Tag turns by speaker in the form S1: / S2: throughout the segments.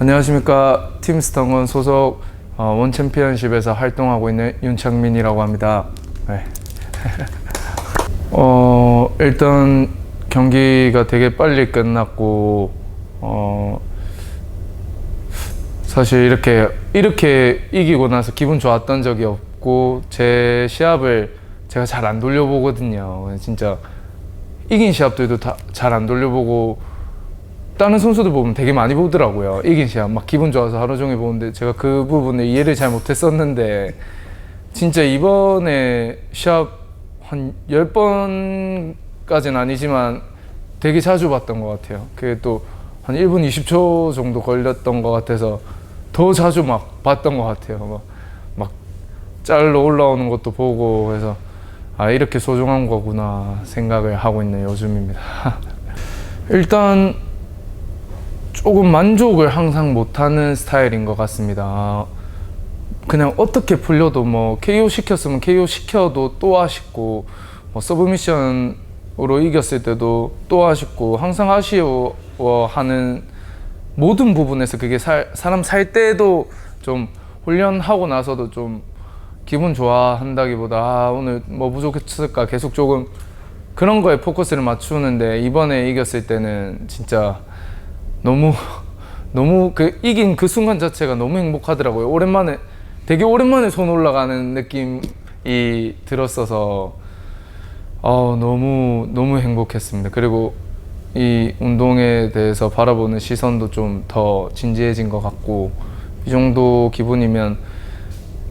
S1: 안녕하십니까 팀스텅은 소속 어, 원 챔피언십에서 활동하고 있는 윤창민이라고 합니다. 네. 어 일단 경기가 되게 빨리 끝났고 어 사실 이렇게 이렇게 이기고 나서 기분 좋았던 적이 없고 제 시합을 제가 잘 안 돌려보거든요. 진짜 이긴 시합들도 다 잘 안 돌려보고 다른 선수들 보면 되게 많이 보더라고요. 이긴 시합 막 기분 좋아서 하루 종일 보는데 제가 그 부분을 이해를 잘 못했었는데 진짜 이번에 시합 한 10번까지는 아니지만 되게 자주 봤던 것 같아요. 그게 또 한 1분 20초 정도 걸렸던 것 같아서 더 자주 막 봤던 것 같아요. 막, 막 짤로 올라오는 것도 보고 해서 아 이렇게 소중한 거구나 생각을 하고 있는 요즘입니다. 일단 조금 만족을 항상 못하는 스타일인 것 같습니다. 그냥 어떻게 풀려도 뭐 KO 시켰으면 KO 시켜도 또 아쉽고 뭐 서브미션으로 이겼을 때도 또 아쉽고 항상 아쉬워하는 모든 부분에서 그게 살, 사람 살 때도 좀 훈련하고 나서도 좀 기분 좋아한다기보다 아, 오늘 뭐 부족했을까 계속 조금 그런 거에 포커스를 맞추는데 이번에 이겼을 때는 진짜 너무 너무 그 이긴 그 순간 자체가 너무 행복하더라고요. 오랜만에 되게 오랜만에 손 올라가는 느낌이 들었어서 어, 너무 너무 행복했습니다. 그리고 이 운동에 대해서 바라보는 시선도 좀 더 진지해진 것 같고 이 정도 기분이면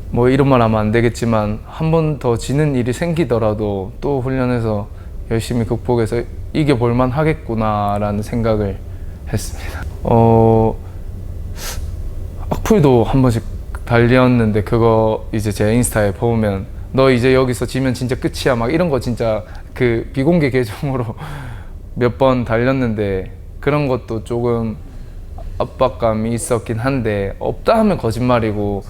S1: 뭐 이런 말 하면 안 되겠지만 한 번 더 지는 일이 생기더라도 또 훈련해서 열심히 극복해서 이겨볼 만 하겠구나라는 생각을 했습니다. 어, 악플도 한 번씩 달렸는데 그거 이제 제 인스타에 보면 너 이제 여기서 지면 진짜 끝이야 막 이런 거 진짜 그 비공개 계정으로 몇 번 달렸는데 그런 것도 조금 압박감이 있었긴 한데 없다 하면 거짓말이고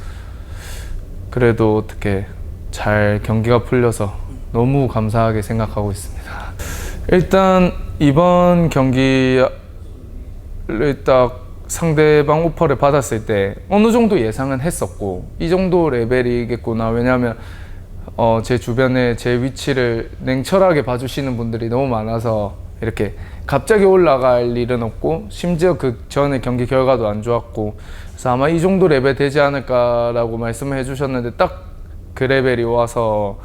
S1: 그래도 어떻게 잘 경기가 풀려서 너무 감사하게 생각하고 있습니다. 일단 이번 경기를 딱 상대방 오퍼를 받았을 때 어느 정도 예상은 했었고 이 정도 레벨이겠구나. 왜냐하면 어, 제 주변에 제 위치를 냉철하게 봐주시는 분들이 너무 많아서 이렇게 갑자기 올라갈 일은 없고 심지어 그 전에 경기 결과도 안 좋았고 그래서 아마 이 정도 레벨 되지 않을까라고 말씀을 해주셨는데 딱 그 레벨이 와서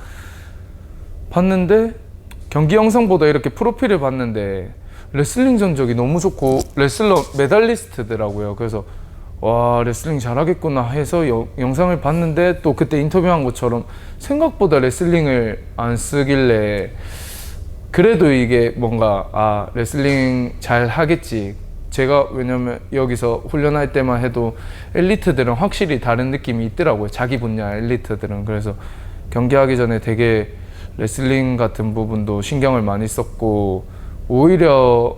S1: 봤는데 경기 영상보다 이렇게 프로필을 봤는데 레슬링 전적이 너무 좋고 레슬러 메달리스트더라고요. 그래서 와 레슬링 잘하겠구나 해서 여- 영상을 봤는데 또 그때 인터뷰한 것처럼 생각보다 레슬링을 안 쓰길래 그래도 이게 뭔가 아 레슬링 잘 하겠지. 제가 왜냐면 여기서 훈련할 때만 해도 엘리트들은 확실히 다른 느낌이 있더라고요. 자기 분야 엘리트들은 그래서 경기하기 전에 되게 레슬링 같은 부분도 신경을 많이 썼고 오히려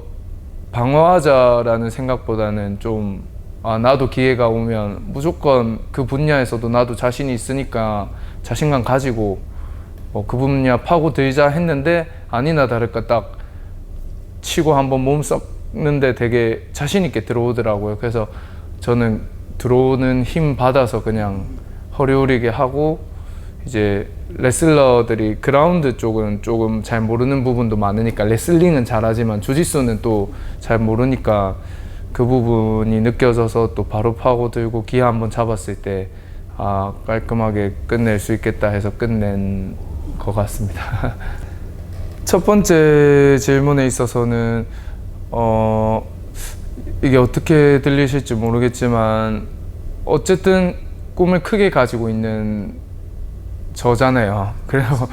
S1: 방어하자라는 생각보다는 좀 아, 나도 기회가 오면 무조건 그 분야에서도 나도 자신이 있으니까 자신감 가지고 뭐 그 분야 파고 들자 했는데 아니나 다를까 딱 치고 한번 몸 썩는데 되게 자신 있게 들어오더라고요. 그래서 저는 들어오는 힘 받아서 그냥 허리우리게 하고 이제 레슬러들이 그라운드 쪽은 조금 잘 모르는 부분도 많으니까 레슬링은 잘하지만 주짓수는 또 잘 모르니까 그 부분이 느껴져서 또 바로 파고들고 기아 한번 잡았을 때 아, 깔끔하게 끝낼 수 있겠다 해서 끝낸 것 같습니다. 첫 번째 질문에 있어서는 어 이게 어떻게 들리실지 모르겠지만 어쨌든 꿈을 크게 가지고 있는 저잖아요. 그래서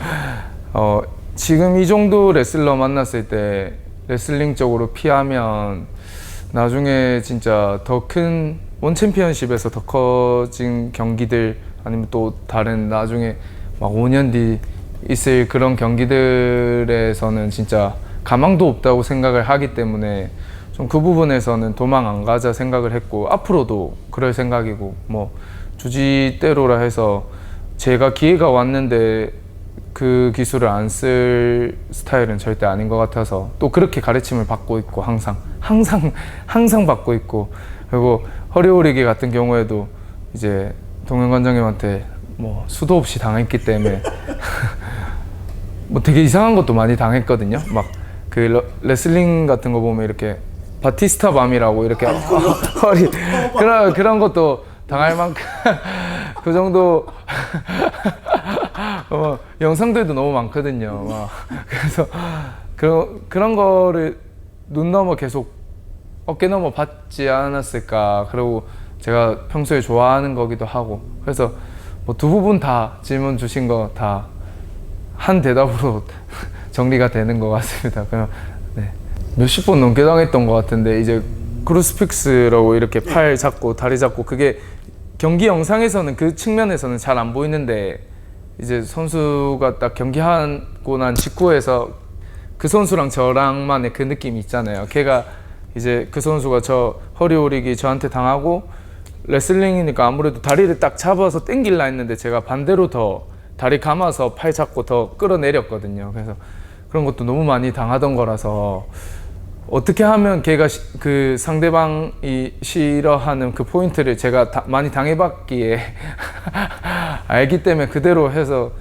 S1: 어 지금 이 정도 레슬러 만났을 때 레슬링적으로 피하면 나중에 진짜 더 큰 원 챔피언십에서 더 커진 경기들 아니면 또 다른 나중에 막 5년 뒤 있을 그런 경기들에서는 진짜 가망도 없다고 생각을 하기 때문에 좀 그 부분에서는 도망 안 가자 생각을 했고 앞으로도 그럴 생각이고 뭐 주지대로라 해서 제가 기회가 왔는데 그 기술을 안 쓸 스타일은 절대 아닌 것 같아서 또 그렇게 가르침을 받고 있고 항상 항상 항상 받고 있고 그리고 허리 오리기 같은 경우에도 이제 동현 관장님한테 뭐 수도 없이 당했기 때문에 뭐 되게 이상한 것도 많이 당했거든요. 막 그 레슬링 같은 거 보면 이렇게 바티스타 밤이라고 이렇게 허리 그런 그런 것도 당할 만큼 그 정도 어, 영상들도 너무 많거든요. 막 그래서 그런 그런 거를 눈 넘어 계속 어깨 넘어 받지 않았을까. 그리고 제가 평소에 좋아하는 거기도 하고 그래서 뭐 두 부분 다 질문 주신 거 다 한 대답으로 정리가 되는 것 같습니다. 그냥 네. 몇십 번 넘게 당했던 것 같은데 이제 크루스픽스라고 이렇게 팔 잡고 다리 잡고 그게 경기 영상에서는 그 측면에서는 잘 안 보이는데 이제 선수가 딱 경기하고 난 직후에서 그 선수랑 저랑만의 그 느낌이 있잖아요. 걔가 이제 그 선수가 저 허리 오리기 저한테 당하고 레슬링이니까 아무래도 다리를 딱 잡아서 당길라 했는데 제가 반대로 더 다리 감아서 팔 잡고 더 끌어내렸거든요. 그래서 그런 것도 너무 많이 당하던 거라서 어떻게 하면 걔가 시- 그 상대방이 싫어하는 그 포인트를 제가 다- 많이 당해봤기에 알기 때문에 그대로 해서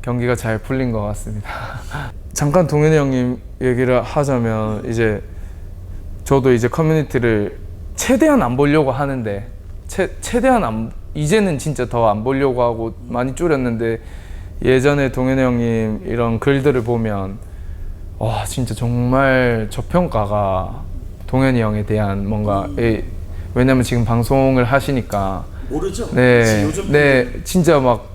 S1: 경기가 잘 풀린 것 같습니다. 잠깐 동현이 형님 얘기를 하자면 이제 저도 이제 커뮤니티를 최대한 안 보려고 하는데 최, 최대한 안, 이제는 진짜 더 안 보려고 하고 많이 줄였는데 예전에 동현이 형님 이런 글들을 보면 와 진짜 정말 저평가가 동현이 형에 대한 뭔가 에, 왜냐면 지금 방송을 하시니까.
S2: 모르죠?
S1: 네,
S2: 요즘
S1: 네. 진짜 막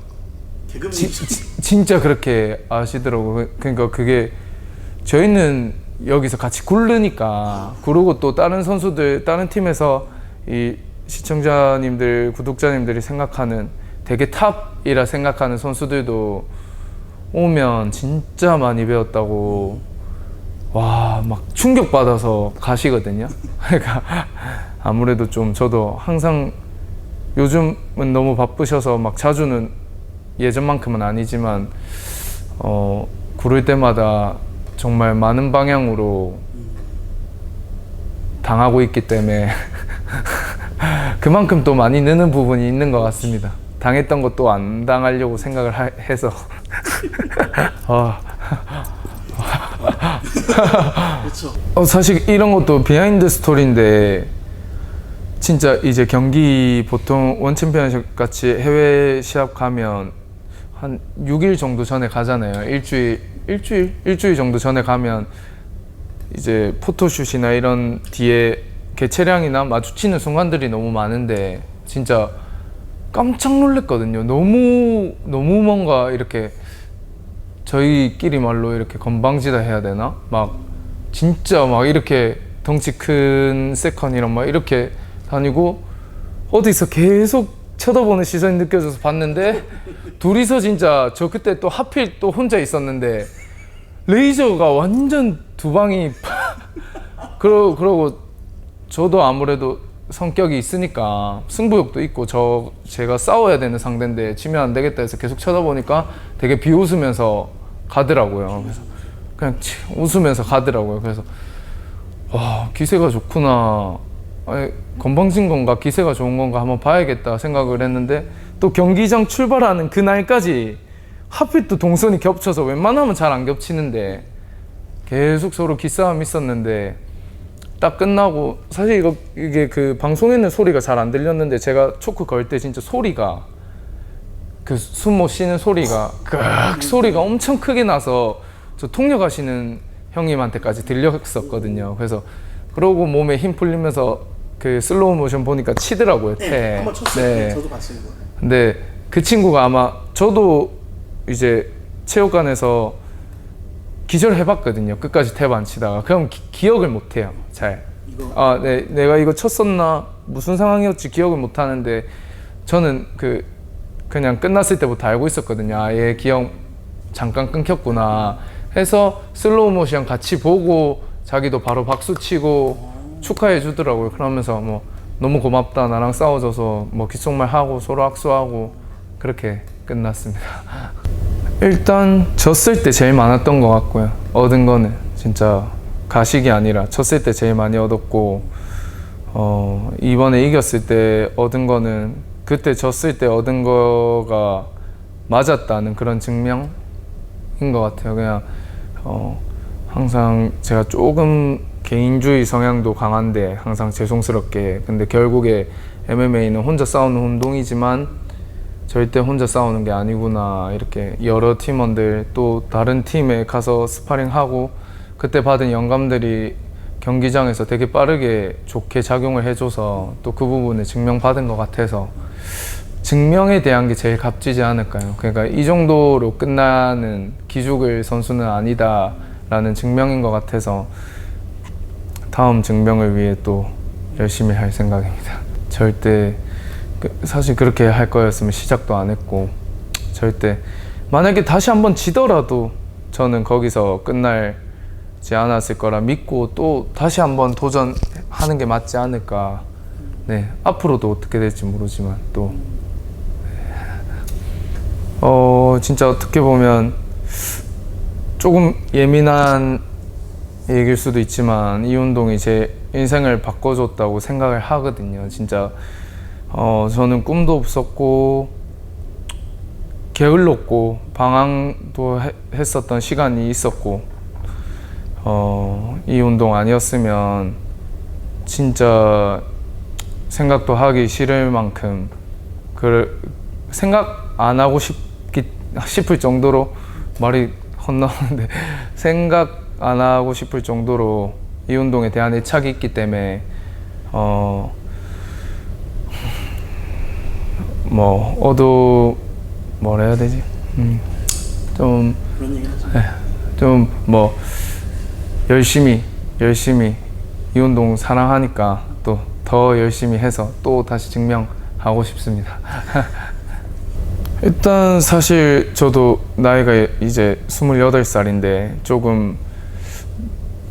S2: 개그맨
S1: 지, 지- 진짜 그렇게 아시더라고요. 그러니까 그게 저희는 여기서 같이 굴르니까 구르고 또 다른 선수들 다른 팀에서 이 시청자님들 구독자님들이 생각하는 되게 탑이라 생각하는 선수들도 오면 진짜 많이 배웠다고 와 막 충격 받아서 가시거든요. 그러니까 아무래도 좀 저도 항상 요즘은 너무 바쁘셔서 막 자주는 예전만큼은 아니지만 어 구를 때마다 정말 많은 방향으로 당하고 있기 때문에 그만큼 또 많이 느는 부분이 있는 것 같습니다. 당했던 것도 안 당하려고 생각을 하- 해서 아,
S2: 그렇죠.
S1: 어, 사실 이런 것도 비하인드 스토리인데 진짜 이제 경기 보통 원 챔피언십 같이 해외 시합 가면 한 6일 정도 전에 가잖아요. 일주일 일주일 일주일 정도 전에 가면 이제 포토슛이나 이런 뒤에 개 체량이나 마주치는 순간들이 너무 많은데 진짜 깜짝 놀랐거든요. 너무 너무 뭔가 이렇게 저희끼리 말로 이렇게 건방지다 해야 되나? 막 진짜 막 이렇게 덩치 큰 세컨이랑 막 이렇게 다니고 어디서 계속 쳐다보는 시선이 느껴져서 봤는데 둘이서 진짜 저 그때 또 하필 또 혼자 있었는데 레이저가 완전 두 방이 그러, 그러고 저도 아무래도 성격이 있으니까 승부욕도 있고 저 제가 싸워야 되는 상대인데 지면 안 되겠다 해서 계속 쳐다보니까 되게 비웃으면서 가더라고요. 그래서 그냥 치- 웃으면서 가더라고요. 그래서 와 기세가 좋구나. 아니, 건방진 건가 기세가 좋은 건가 한번 봐야겠다 생각을 했는데 또 경기장 출발하는 그날까지 하필 또 동선이 겹쳐서 웬만하면 잘 안 겹치는데 계속 서로 기싸움 있었는데 딱 끝나고 사실 이거 이게 그 방송에는 소리가 잘 안 들렸는데 제가 초크 걸 때 진짜 소리가 그 숨못 쉬는 소리가 끄악 소리가 엄청 크게 나서 저 통역하시는 형님한테까지 들렸었거든요. 그래서 그러고 몸에 힘 풀리면서 그 슬로우 모션 보니까 치더라고요.
S2: 네,
S1: 태.
S2: 한번 쳤어요.
S1: 네.
S2: 저도 봤어요.
S1: 근데 그 친구가 아마 저도 이제 체육관에서 기절해봤거든요. 끝까지 탭 안 치다가 그럼 기, 기억을 못 해요. 잘. 아, 네, 내가 이거 쳤었나 무슨 상황이었지 기억을 못 하는데 저는 그 그냥 끝났을 때부터 알고 있었거든요. 아, 얘 기억 잠깐 끊겼구나. 해서 슬로우 모션 같이 보고 자기도 바로 박수 치고 축하해 주더라고요. 그러면서 뭐 너무 고맙다. 나랑 싸워줘서 뭐 귓속말 하고 서로 악수하고 그렇게 끝났습니다. 일단 졌을 때 제일 많았던 것 같고요. 얻은 거는 진짜 가식이 아니라 졌을 때 제일 많이 얻었고 어, 이번에 이겼을 때 얻은 거는 그때 졌을 때 얻은 거가 맞았다는 그런 증명인 것 같아요. 그냥 어, 항상 제가 조금 개인주의 성향도 강한데 항상 죄송스럽게 근데 결국에 MMA는 혼자 싸우는 운동이지만 절대 혼자 싸우는 게 아니구나 이렇게 여러 팀원들 또 다른 팀에 가서 스파링하고 그때 받은 영감들이 경기장에서 되게 빠르게 좋게 작용을 해줘서 또 그 부분을 증명받은 것 같아서 증명에 대한 게 제일 값지지 않을까요? 그러니까 이 정도로 끝나는 기죽을 선수는 아니다라는 증명인 것 같아서 다음 증명을 위해 또 열심히 할 생각입니다. 절대 그- 사실 그렇게 할 거였으면 시작도 안 했고 절대 만약에 다시 한번 지더라도 저는 거기서 끝날지 않았을 거라 믿고 또 다시 한번 도전하는 게 맞지 않을까. 네 앞으로도 어떻게 될지 모르지만 또 어, 진짜 어떻게 보면 조금 예민한 얘기일 수도 있지만 이 운동이 제 인생을 바꿔줬다고 생각을 하거든요. 진짜 어, 저는 꿈도 없었고 게을렀고 방황도 해- 했었던 시간이 있었고 어, 이 운동 아니었으면 진짜 생각도 하기 싫을 만큼 그 생각 안 하고 싶기 싶을 정도로 말이 헛나오는데 생각 안 하고 싶을 정도로 이 운동에 대한 애착이 있기 때문에 어 뭐 어두 뭐라 해야 되지 좀
S2: 그런 얘기 하죠.
S1: 좀뭐 열심히 열심히 이 운동 사랑하니까 또 더 열심히 해서 또 다시 증명하고 싶습니다. 일단 사실 저도 나이가 이제 28살인데 조금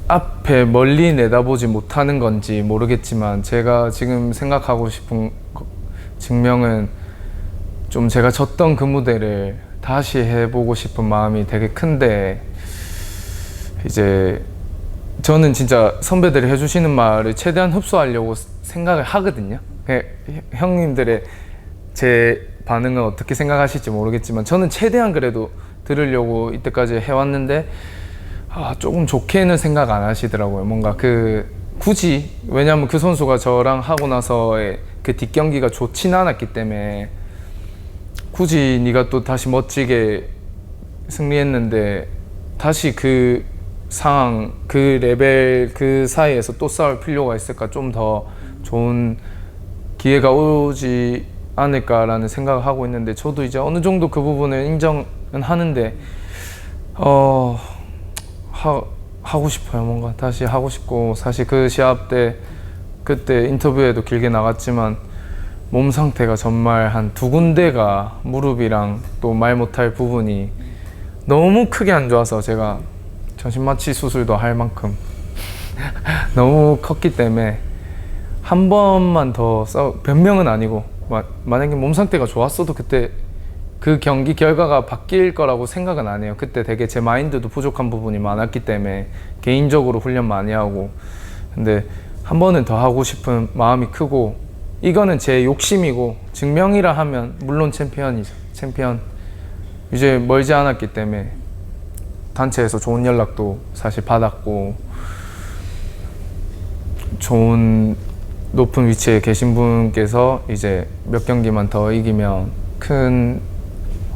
S1: 앞에 멀리 내다보지 못하는 건지 모르겠지만 제가 지금 생각하고 싶은 거- 증명은 좀 제가 졌던 그 무대를 다시 해보고 싶은 마음이 되게 큰데 이제 저는 진짜 선배들이 해주시는 말을 최대한 흡수하려고 생각을 하거든요. 그 형님들의 제 반응은 어떻게 생각하실지 모르겠지만 저는 최대한 그래도 들으려고 이때까지 해왔는데 아, 조금 좋게는 생각 안 하시더라고요. 뭔가 그 굳이 왜냐하면 그 선수가 저랑 하고 나서의 그 뒷경기가 좋진 않았기 때문에 굳이 네가 또 다시 멋지게 승리했는데 다시 그 상황 그 레벨 그 사이에서 또 싸울 필요가 있을까? 좀 더 좋은 기회가 오지 않을까라는 생각을 하고 있는데 저도 이제 어느 정도 그 부분을 인정은 하는데 어 하, 하고 싶어요. 뭔가 다시 하고 싶고 사실 그 시합 때 그때 인터뷰에도 길게 나갔지만 몸 상태가 정말 한 두 군데가 무릎이랑 또 말 못할 부분이 너무 크게 안 좋아서 제가 정신마취 수술도 할 만큼 너무 컸기 때문에 한 번만 더 싸우 변명은 아니고 마, 만약에 몸 상태가 좋았어도 그때 그 경기 결과가 바뀔 거라고 생각은 안 해요. 그때 되게 제 마인드도 부족한 부분이 많았기 때문에 개인적으로 훈련 많이 하고 근데 한 번은 더 하고 싶은 마음이 크고 이거는 제 욕심이고 증명이라 하면 물론 챔피언이죠. 챔피언 이제 멀지 않았기 때문에 단체에서 좋은 연락도 사실 받았고 좋은 높은 위치에 계신 분께서 이제 몇 경기만 더 이기면 큰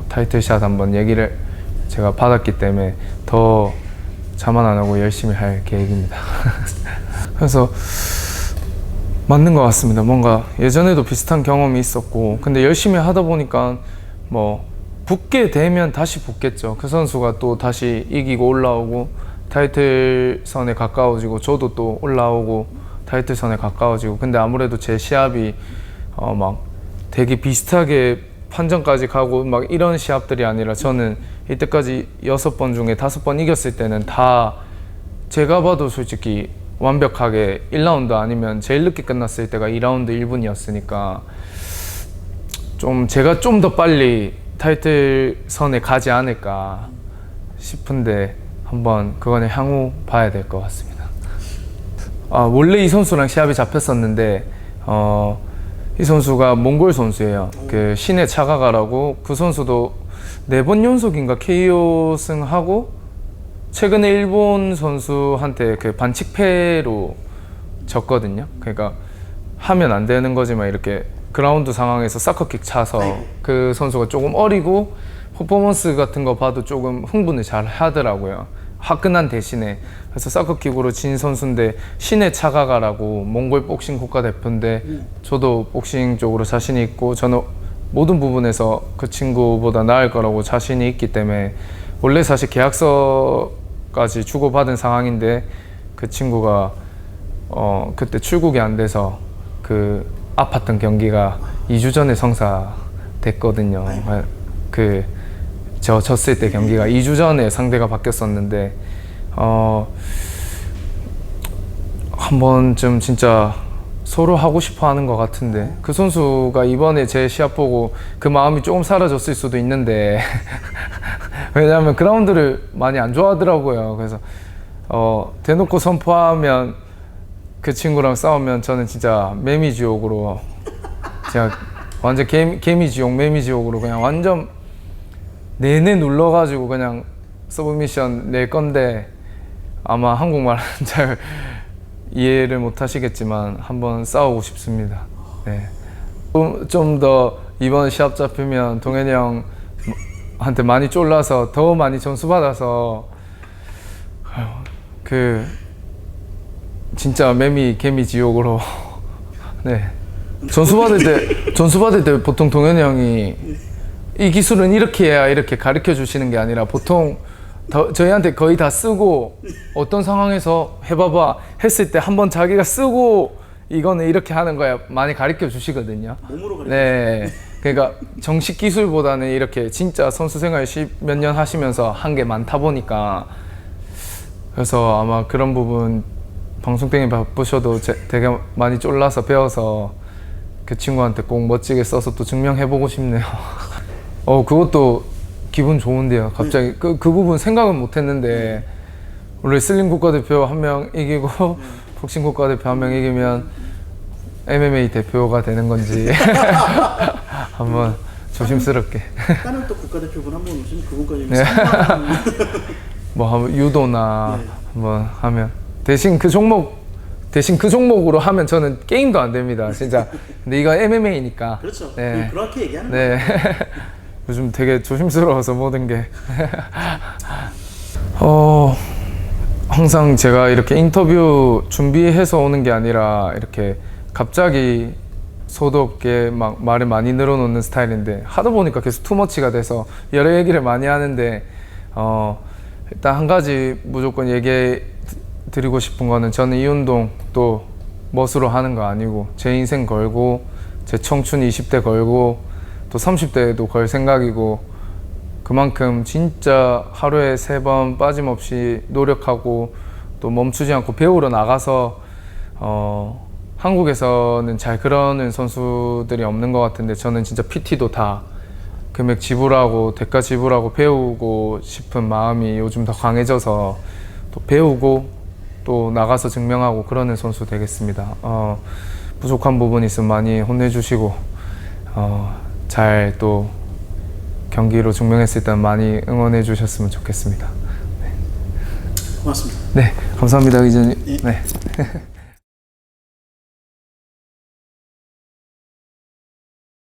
S1: 타이틀샷 한번 얘기를 제가 받았기 때문에 더 자만 안 하고 열심히 할 계획입니다. 그래서 맞는 것 같습니다. 뭔가 예전에도 비슷한 경험이 있었고, 근데 열심히 하다 보니까 뭐 붙게 되면 다시 붙겠죠. 그 선수가 또 다시 이기고 올라오고 타이틀 선에 가까워지고 저도 또 올라오고 타이틀 선에 가까워지고. 근데 아무래도 제 시합이 어 막 되게 비슷하게 판정까지 가고 막 이런 시합들이 아니라 저는 이때까지 여섯 번 중에 다섯 번 이겼을 때는 다 제가 봐도 솔직히 완벽하게 1라운드 아니면 제일 늦게 끝났을 때가 2라운드 1분이었으니까 좀 제가 좀 더 빨리 타이틀 선에 가지 않을까 싶은데 한번 그거는 향후 봐야 될 것 같습니다. 아, 원래 이 선수랑 시합이 잡혔었는데 어, 이 선수가 몽골 선수예요. 그 신의 차가가라고 그 선수도 네 번 연속인가 KO 승하고 최근에 일본 선수한테 그 반칙패로 졌거든요. 그러니까 하면 안 되는 거지만 이렇게 그라운드 상황에서 사커킥 차서 그 선수가 조금 어리고 퍼포먼스 같은 거 봐도 조금 흥분을 잘 하더라고요. 화끈한 대신에 그래서 사커킥으로 진 선수인데 신의 차가가라고 몽골 복싱 국가대표인데 저도 복싱 쪽으로 자신이 있고 저는 모든 부분에서 그 친구보다 나을 거라고 자신이 있기 때문에 원래 사실 계약서 까지 주고받은 상황인데 그 친구가 어 그때 출국이 안 돼서 그 아팠던 경기가 2주 전에 성사됐거든요. 그 저 졌을 때 경기가 2주 전에 상대가 바뀌었었는데 어 한 번쯤 진짜 서로 하고 싶어 하는 것 같은데 그 선수가 이번에 제 시합 보고 그 마음이 조금 사라졌을 수도 있는데 왜냐하면 그라운드를 많이 안 좋아하더라고요. 그래서 어 대놓고 선포하면 그 친구랑 싸우면 저는 진짜 매미지옥으로 제가 완전 개미, 개미지옥 매미지옥으로 그냥 완전 내내 눌러가지고 그냥 서브미션 낼 건데 아마 한국말 잘 이해를 못 하시겠지만 한번 싸우고 싶습니다. 네. 좀 더 이번 시합 잡히면 동현이 형한테 많이 쫄라서 더 많이 점수 받아서 그 진짜 매미 개미 지옥으로 네 전수 받을 때 전수 받을 때 보통 동현이 형이 이 기술은 이렇게 해야 이렇게 가르쳐 주시는 게 아니라 보통 더- 저희한테 거의 다 쓰고 어떤 상황에서 해봐봐 했을 때 한번 자기가 쓰고 이거는 이렇게 하는 거야 많이 가르쳐 주시거든요.
S2: 몸으로 가르쳐
S1: 네, 그러니까 정식 기술보다는 이렇게 진짜 선수 생활 몇 년 하시면서 한 게 많다 보니까 그래서 아마 그런 부분 방송 때문에 바쁘셔도 제- 되게 많이 쫄라서 배워서 그 친구한테 꼭 멋지게 써서 또 증명해보고 싶네요. 어 그것도 기분 좋은데요. 갑자기 그, 그 부분 생각은 못했는데 원래 슬림 국가대표 한 명 이기고 복싱 국가대표 한 명 이기면 MMA 대표가 되는 건지 한번 조심스럽게
S2: 다른 또 국가대표분 한분 오시면 그분까지
S1: 네.
S2: 3만
S1: 뭐 한번 유도나
S2: 네.
S1: 한번 하면 대신 그 종목 대신 그 종목으로 하면 저는 게임도 안 됩니다 진짜 근데 이거 MMA니까
S2: 그렇죠.
S1: 네.
S2: 그- 그렇게 얘기하는 거예요.
S1: 네 요즘 되게 조심스러워서 모든 게. 어, 항상 제가 이렇게 인터뷰 준비해서 오는 게 아니라 이렇게 갑자기 소도 없게 막 말을 많이 늘어놓는 스타일인데 하다 보니까 계속 투머치가 돼서 여러 얘기를 많이 하는데 어, 일단 한 가지 무조건 얘기해 드리고 싶은 거는 저는 이 운동 또 멋으로 하는 거 아니고 제 인생 걸고 제 청춘 20대 걸고 또 30대에도 걸 생각이고 그만큼 진짜 하루에 세 번 빠짐없이 노력하고 또 멈추지 않고 배우러 나가서 어, 한국에서는 잘 그러는 선수들이 없는 것 같은데 저는 진짜 PT도 다 금액 지불하고 대가 지불하고 배우고 싶은 마음이 요즘 더 강해져서 또 배우고 또 나가서 증명하고 그러는 선수 되겠습니다. 어, 부족한 부분 있으면 많이 혼내주시고 어, 잘 또 경기로 증명했을 때 많이 응원해 주셨으면 좋겠습니다.
S2: 고맙습니다.
S1: 네, 감사합니다.
S2: 예.
S1: 네.